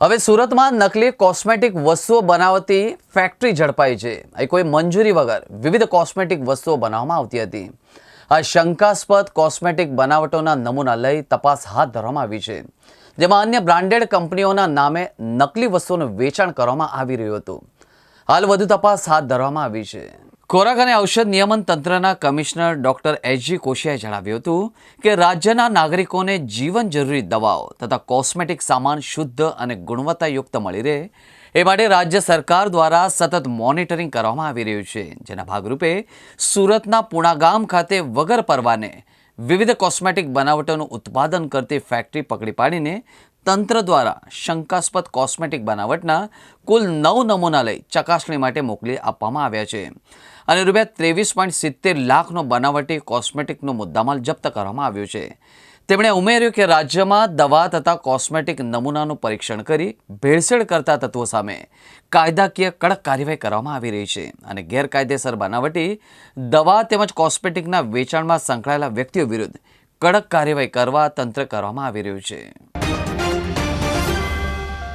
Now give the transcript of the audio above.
હવે સુરતમાં નકલી કોસ્મેટિક વસ્તુઓ બનાવતી ફેક્ટરી ઝડપાઈ છે. અહીં કોઈ મંજૂરી વગર વિવિધ કોસ્મેટિક વસ્તુઓ બનાવવામાં આવતી હતી. આ શંકાસ્પદ કોસ્મેટિક બનાવટોના નમૂના લઈ તપાસ હાથ ધરવામાં આવી છે. જેમાં અન્ય બ્રાન્ડેડ કંપનીઓના નામે નકલી વસ્તુઓનું વેચાણ કરવામાં આવી રહ્યું હતું. હાલ વધુ તપાસ હાથ ધરવામાં આવી છે. ખોરાક અને ઔષધ નિયમન તંત્રના કમિશનર ડોક્ટર એચજી કોશિયાએ જણાવ્યું હતું કે રાજ્યના નાગરિકોને જીવન જરૂરી દવાઓ તથા કોસ્મેટિક સામાન શુદ્ધ અને ગુણવત્તાયુક્ત મળી રહે એ માટે રાજ્ય સરકાર દ્વારા સતત મોનિટરિંગ કરવામાં આવી રહ્યું છે. જેના ભાગરૂપે સુરતના પુણાગામ ખાતે વગર પરવાને વિવિધ કોસ્મેટિક બનાવટોનું ઉત્પાદન કરતી ફેક્ટરી પકડી પાડીને તંત્ર દ્વારા શંકાસ્પદ કોસ્મેટિક બનાવટના કુલ નવ નમૂના લઈ ચકાસણી માટે મોકલી આપવામાં આવ્યા છે. અને રૂપિયા ત્રેવીસ પોઈન્ટ સિત્તેર લાખનો બનાવટી કોસ્મેટિકનો મુદ્દામાલ જપ્ત કરવામાં આવ્યો છે. તેમણે ઉમેર્યું કે રાજ્યમાં દવા તથા કોસ્મેટિક નમૂનાનું પરીક્ષણ કરી ભેળસેળ કરતા તત્વો સામે કાયદાકીય કડક કાર્યવાહી કરવામાં આવી રહી છે અને ગેરકાયદેસર બનાવટી દવા તેમજ કોસ્મેટિકના વેચાણમાં સંકળાયેલા વ્યક્તિઓ વિરુદ્ધ કડક કાર્યવાહી કરવા તંત્ર કરવામાં આવી રહ્યું છે.